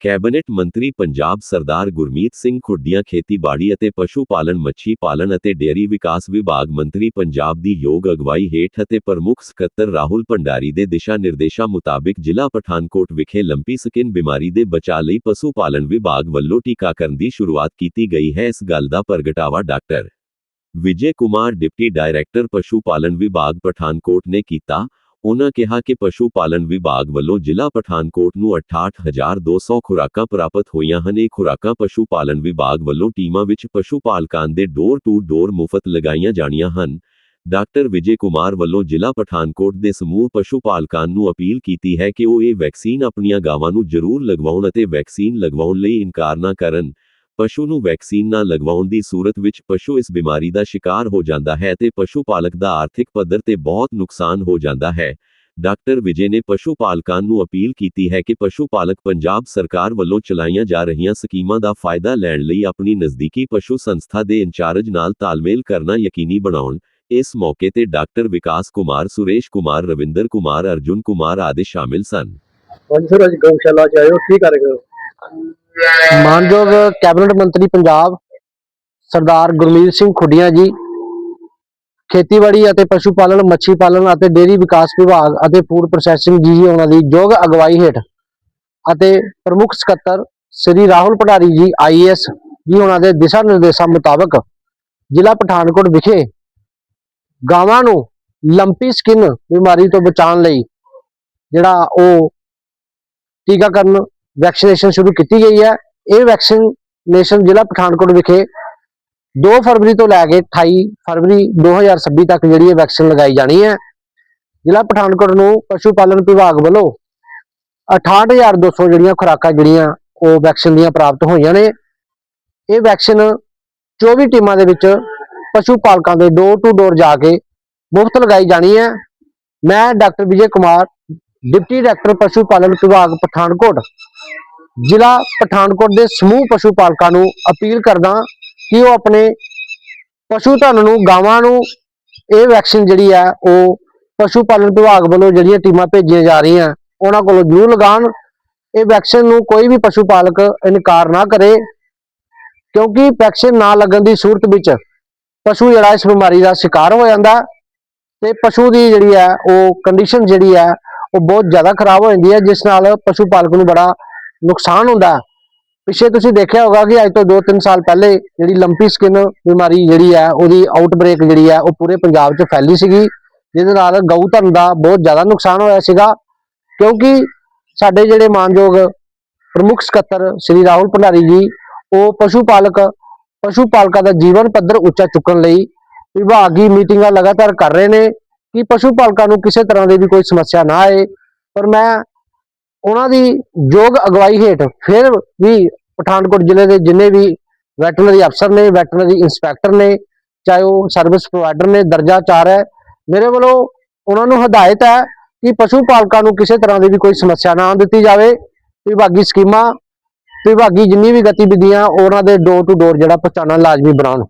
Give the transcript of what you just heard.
Cabinet ਮੰਤਰੀ ਪੰਜਾਬ ਸਰਦਾਰ ਗੁਰਮੀਤ ਸਿੰਘ ਖੁੱਡੀਆਂ ਖੇਤੀਬਾੜੀ ਅਤੇ ਪਸ਼ੂ ਪਾਲਣ, ਮੱਛੀ ਪਾਲਣ ਅਤੇ ਡੇਅਰੀ ਵਿਕਾਸ ਵਿਭਾਗ ਮੰਤਰੀ ਪੰਜਾਬ ਦੀ ਯੋਗ ਅਗਵਾਈ ਹੇਠ ਅਤੇ ਪ੍ਰਮੁੱਖ ਸਕੱਤਰ ਰਾਹੁਲ ਭੰਡਾਰੀ ਦੇ ਦਿਸ਼ਾ ਨਿਰਦੇਸ਼ਾਂ ਮੁਤਾਬਿਕ ਜ਼ਿਲ੍ਹਾ ਪਠਾਨਕੋਟ ਵਿਖੇ ਲੰਪੀ ਸਕਿਨ ਬਿਮਾਰੀ ਦੇ ਬਚਾਅ ਲਈ ਪਸ਼ੂ ਪਾਲਣ ਵਿਭਾਗ ਵੱਲੋਂ ਟੀਕਾਕਰਨ ਦੀ ਸ਼ੁਰੂਆਤ ਕੀਤੀ ਗਈ ਹੈ। ਇਸ ਗੱਲ ਦਾ ਪ੍ਰਗਟਾਵਾ doctor Vijay Kumar, deputy director, ਪਸ਼ੂ ਪਾਲਣ ਵਿਭਾਗ ਪਠਾਨਕੋਟ ਨੇ ਕੀਤਾ। ਉਨ੍ਹਾਂ ਕਿਹਾ ਕਿ ਪਸ਼ੂ ਪਾਲਣ ਵਿਭਾਗ ਵੱਲੋਂ ਜ਼ਿਲ੍ਹਾ ਪਠਾਨਕੋਟ ਨੂੰ 68200 ਖੁਰਾਕਾਂ ਪ੍ਰਾਪਤ ਹੋਈਆਂ ਹਨ। ਇਹ ਖੁਰਾਕਾਂ ਪਸ਼ੂ ਪਾਲਣ ਵਿਭਾਗ ਵੱਲੋਂ ਟੀਮਾਂ ਵਿੱਚ ਪਸ਼ੂ ਪਾਲਕਾਂ ਦੇ ਡੋਰ ਟੂ ਡੋਰ ਮੁਫਤ ਲਗਾਈਆਂ ਜਾਣੀਆਂ ਹਨ। ਡਾਕਟਰ ਵਿਜੇ ਕੁਮਾਰ ਵੱਲੋਂ ਜ਼ਿਲ੍ਹਾ ਪਠਾਨਕੋਟ ਦੇ ਸਮੂਹ ਪਸ਼ੂ ਪਾਲਕਾਂ ਨੂੰ ਅਪੀਲ ਕੀਤੀ ਹੈ ਕਿ ਉਹ ਇਹ ਵੈਕਸੀਨ ਆਪਣੀਆਂ ਗਾਵਾਂ ਨੂੰ ਜ਼ਰੂਰ ਲਗਵਾਉਣ ਅਤੇ ਵੈਕਸੀਨ ਲਗਵਾਉਣ ਲਈ ਇਨਕਾਰ ਨਾ ਕਰਨ। ਪਸ਼ੂ ਨੂੰ ਵੈਕਸੀਨ ਨਾ ਲਗਵਾਉਣ ਦੀ ਸੂਰਤ ਵਿੱਚ ਪਸ਼ੂ ਇਸ ਬਿਮਾਰੀ ਦਾ ਸ਼ਿਕਾਰ ਹੋ ਜਾਂਦਾ ਹੈ ਤੇ ਪਸ਼ੂ ਪਾਲਕ ਦਾ ਆਰਥਿਕ ਪੱਧਰ ਤੇ ਬਹੁਤ ਨੁਕਸਾਨ ਹੋ ਜਾਂਦਾ ਹੈ। ਡਾਕਟਰ ਵਿਜੇ ਨੇ ਪਸ਼ੂ ਪਾਲਕਾਂ ਨੂੰ ਅਪੀਲ ਕੀਤੀ ਹੈ ਕਿ ਪਸ਼ੂ ਪਾਲਕ ਪੰਜਾਬ ਸਰਕਾਰ ਵੱਲੋਂ ਚਲਾਈਆਂ ਜਾ ਰਹੀਆਂ ਸਕੀਮਾਂ ਦਾ ਫਾਇਦਾ ਲੈਣ ਲਈ ਆਪਣੀ ਨਜ਼ਦੀਕੀ ਪਸ਼ੂ ਸੰਸਥਾ ਦੇ ਇੰਚਾਰਜ ਨਾਲ ਤਾਲਮੇਲ ਕਰਨਾ ਯਕੀਨੀ ਬਣਾਉਣ। ਇਸ ਮੌਕੇ ਤੇ ਡਾਕਟਰ ਵਿਕਾਸ ਕੁਮਾਰ, ਸੁਰੇਸ਼ ਕੁਮਾਰ, ਰਵਿੰਦਰ ਕੁਮਾਰ, ਅਰਜੁਨ ਕੁਮਾਰ ਆਦਿ ਸ਼ਾਮਿਲ ਸਨ। ਹਾਂਜੀ ਗਊਸ਼ਾਲਾ ਚ ਆਏ ਕੀ ਕਰ ਰਹੇ ਹੋ? ਮਾਨਯੋਗ ਕੈਬਨਿਟ ਮੰਤਰੀ ਪੰਜਾਬ ਸਰਦਾਰ ਗੁਰਮੀਤ ਸਿੰਘ ਖੁੱਡੀਆਂ ਜੀ, ਖੇਤੀਬਾੜੀ ਅਤੇ ਪਸ਼ੂ ਪਾਲਣ ਮੱਛੀ ਪਾਲਣ ਅਤੇ ਡੇਅਰੀ ਵਿਕਾਸ ਵਿਭਾਗ ਅਤੇ ਫੂਡ ਪ੍ਰੋਸੈਸਿੰਗ ਜੀ ਉਹਨਾਂ ਦੀ ਯੋਗ ਅਗਵਾਈ ਹੇਠ ਅਤੇ ਪ੍ਰਮੁੱਖ ਸਕੱਤਰ ਸ੍ਰੀ ਰਾਹੁਲ ਭੰਡਾਰੀ ਜੀ ਆਈਏਐਸ ਜੀ ਉਹਨਾਂ ਦੇ ਦਿਸ਼ਾ ਨਿਰਦੇਸ਼ਾਂ ਮੁਤਾਬਕ ਜ਼ਿਲ੍ਹਾ ਪਠਾਨਕੋਟ ਵਿਖੇ ਗਾਵਾਂ ਨੂੰ ਲੰਪੀ ਸਕਿਨ ਬਿਮਾਰੀ ਤੋਂ ਬਚਾਉਣ ਲਈ ਜਿਹੜਾ ਉਹ ਟੀਕਾਕਰਨ ਵੈਕਸੀਨੇਸ਼ਨ ਸ਼ੁਰੂ ਕੀਤੀ ਗਈ ਹੈ। ਇਹ ਵੈਕਸੀਨੇਸ਼ਨ ਜ਼ਿਲ੍ਹਾ ਪਠਾਨਕੋਟ ਵਿਖੇ 2 ਫਰਵਰੀ ਤੋਂ ਲੈ ਕੇ 28 ਫਰਵਰੀ 2026 ਤੱਕ ਜਿਹੜੀ ਇਹ ਵੈਕਸੀਨ ਲਗਾਈ ਜਾਣੀ ਹੈ। ਜ਼ਿਲ੍ਹਾ ਪਠਾਨਕੋਟ ਨੂੰ ਪਸ਼ੂ ਪਾਲਣ ਵਿਭਾਗ ਵੱਲੋਂ 68200 ਜਿਹੜੀਆਂ ਖੁਰਾਕਾਂ ਜਿਹੜੀਆਂ ਉਹ ਵੈਕਸੀਨ ਦੀਆਂ ਪ੍ਰਾਪਤ ਹੋਈਆਂ ਨੇ। ਇਹ ਵੈਕਸੀਨ 24 ਟੀਮਾਂ ਦੇ ਵਿੱਚ ਪਸ਼ੂ ਪਾਲਕਾਂ ਦੇ ਡੋਰ ਟੂ ਡੋਰ ਜਾ ਕੇ ਮੁਫਤ ਲਗਾਈ ਜਾਣੀ ਹੈ। ਮੈਂ doctor Vijay Kumar, deputy director ਪਸ਼ੂ ਪਾਲਣ ਵਿਭਾਗ ਪਠਾਨਕੋਟ। ਜ਼ਿਲ੍ਹਾ ਪਠਾਨਕੋਟ ਦੇ ਸਮੂਹ ਪਸ਼ੂ ਪਾਲਕਾਂ ਨੂੰ ਅਪੀਲ ਕਰਦਾ ਕਿ ਉਹ ਆਪਣੇ ਪਸ਼ੂ ਧਨ ਨੂੰ, ਗਾਵਾਂ ਨੂੰ, ਇਹ ਵੈਕਸੀਨ ਜਿਹੜੀ ਹੈ ਉਹ ਪਸ਼ੂ ਪਾਲਣ ਵਿਭਾਗ ਵੱਲੋਂ ਜਿਹੜੀਆਂ ਟੀਮਾਂ ਭੇਜੀਆਂ ਜਾ ਰਹੀਆਂ, ਉਹਨਾਂ ਕੋਲੋਂ ਜ਼ਰੂਰ ਲਗਾਉਣ। ਇਹ ਵੈਕਸੀਨ ਨੂੰ ਕੋਈ ਵੀ ਪਸ਼ੂ ਪਾਲਕ ਇਨਕਾਰ ਨਾ ਕਰੇ, ਕਿਉਂਕਿ ਵੈਕਸੀਨ ਨਾ ਲੱਗਣ ਦੀ ਸੂਰਤ ਵਿੱਚ ਪਸ਼ੂ ਜਿਹੜਾ ਇਸ ਬਿਮਾਰੀ ਦਾ ਸ਼ਿਕਾਰ ਹੋ ਜਾਂਦਾ ਤੇ ਪਸ਼ੂ ਦੀ ਜਿਹੜੀ ਹੈ ਉਹ ਕੰਡੀਸ਼ਨ ਜਿਹੜੀ ਹੈ ਉਹ ਬਹੁਤ ਜ਼ਿਆਦਾ ਖਰਾਬ ਹੋ ਜਾਂਦੀ ਹੈ, ਜਿਸ ਨਾਲ ਪਸ਼ੂ ਪਾਲਕ ਨੂੰ ਬੜਾ ਨੁਕਸਾਨ ਹੁੰਦਾ ਪਿੱਛੇ ਤੁਸੀਂ ਦੇਖਿਆ ਹੋਗਾ ਕਿ ਅੱਜ ਤੋਂ 2-3 ਸਾਲ ਪਹਿਲੇ ਜਿਹੜੀ ਲੰਪੀ ਸਕਿਨ ਬਿਮਾਰੀ ਜਿਹੜੀ ਹੈ, ਉਹਦੀ ਆਊਟਬ੍ਰੇਕ ਜਿਹੜੀ ਹੈ, ਉਹ ਪੂਰੇ ਪੰਜਾਬ 'ਚ ਫੈਲੀ ਸੀਗੀ। ਜਿਹਦੇ ਨਾਲ ਗਊ ਧਨ ਦਾ ਬਹੁਤ ਜ਼ਿਆਦਾ ਨੁਕਸਾਨ ਹੋਇਆ ਸੀਗਾ। ਕਿਉਂਕਿ ਸਾਡੇ ਜਿਹੜੇ ਮਾਨਯੋਗ ਪ੍ਰਮੁੱਖ ਸਕੱਤਰ ਸ੍ਰੀ ਰਾਹੁਲ ਭੰਡਾਰੀ ਜੀ, ਉਹ ਪਸ਼ੂ ਪਾਲਕ, ਪਸ਼ੂ ਪਾਲਕਾਂ ਦਾ ਜੀਵਨ ਪੱਧਰ ਉੱਚਾ ਚੁੱਕਣ ਲਈ ਵਿਭਾਗੀ ਮੀਟਿੰਗਾਂ ਲਗਾਤਾਰ ਕਰ ਰਹੇ ਨੇ ਕਿ ਪਸ਼ੂ ਪਾਲਕਾਂ ਨੂੰ ਕਿਸੇ ਤਰ੍ਹਾਂ ਦੀ ਵੀ ਕੋਈ ਸਮੱਸਿਆ ਨਾ ਆਏ। ਪਰ ਮੈਂ ਉਹਨਾਂ ਦੀ ਯੋਗ ਅਗਵਾਈ ਹੇਠ ਫਿਰ ਵੀ ਪਠਾਨਕੋਟ ਜ਼ਿਲ੍ਹੇ ਦੇ ਜਿੰਨੇ ਵੀ ਵੈਟਰਨਰੀ ਅਫਸਰ ਨੇ, ਵੈਟਰਨਰੀ ਇੰਸਪੈਕਟਰ ਨੇ, ਚਾਹੇ ਉਹ ਸਰਵਿਸ ਪ੍ਰੋਵਾਈਡਰ ਨੇ, ਦਰਜਾ 4 ਹੈ, ਮੇਰੇ ਵੱਲੋਂ ਉਹਨਾਂ ਨੂੰ ਹਦਾਇਤ ਹੈ ਕਿ ਪਸ਼ੂ ਪਾਲਕਾਂ ਨੂੰ ਕਿਸੇ ਤਰ੍ਹਾਂ ਦੀ ਵੀ ਕੋਈ ਸਮੱਸਿਆ ਨਾ ਦਿੱਤੀ ਜਾਵੇ। ਵਿਭਾਗੀ ਸਕੀਮਾਂ, ਵਿਭਾਗੀ ਜਿੰਨੀ ਵੀ ਗਤੀਵਿਧੀਆਂ, ਉਹਨਾਂ ਦੇ ਡੋਰ ਟੂ ਡੋਰ ਜਿਹੜਾ ਪਹੁੰਚਾਉਣਾ ਲਾਜ਼ਮੀ ਬਣਾਉਣ।